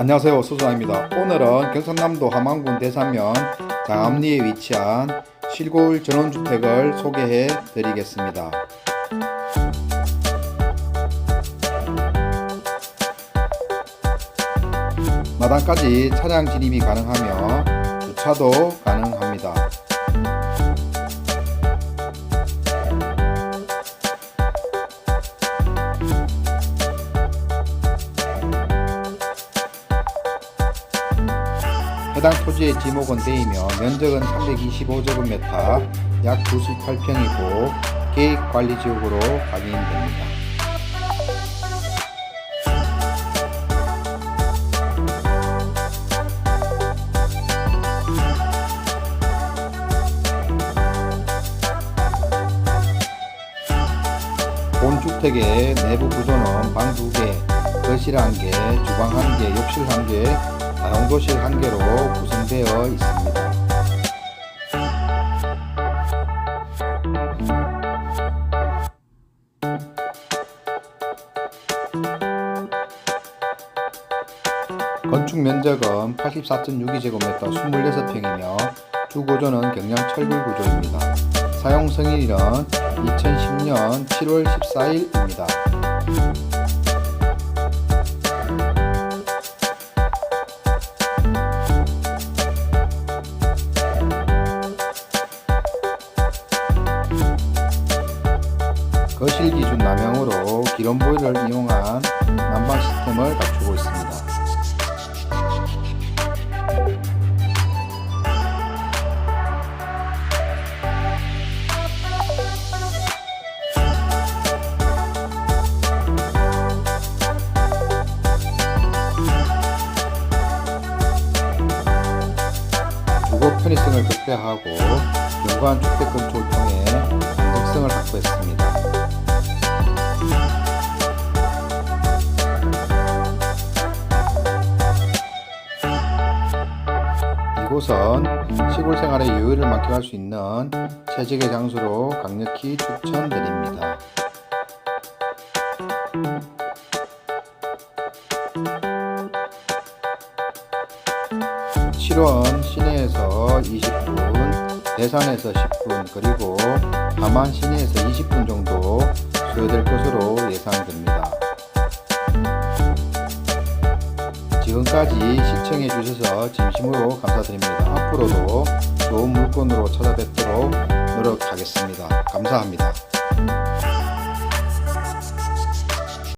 안녕하세요 소수아입니다. 오늘은 경상남도 함안군 대산면 장암리에 위치한 실골 전원주택을 소개해 드리겠습니다. 마당까지 차량 진입이 가능하며 주차도 가능합니다 해당 토지의 지목은 데이며 면적은 325제곱미터 약 98평이고 계획관리지역으로 각인됩니다. 본 주택의 내부 구조는 방 2개, 거실 1개, 주방 1개, 욕실 1개, 다 용도실 1개로 구성되어 있습니다. 건축 면적은 84.62제곱미터 26평이며 주구조는 경량 철골 구조입니다. 사용 승인일은 2010년 7월 14일입니다. 거실 기준 남향으로 기름 보일러를 이용한 난방 시스템을 갖추고 있습니다. 주거 편의성을 극대화하고 연관 주택 건축을 통해 안정성을 확보했습니다. 이곳은 시골 생활의 여유를 만끽할 수 있는 최적의 장소로 강력히 추천드립니다. 실원 시내에서 20분, 대산에서 10분, 그리고 함안 시내에서 20분 정도 소요될 것으로 예상됩니다. 지금까지 시청해 주셔서 진심으로 감사드립니다. 앞으로도 좋은 물건으로 찾아뵙도록 노력하겠습니다. 감사합니다.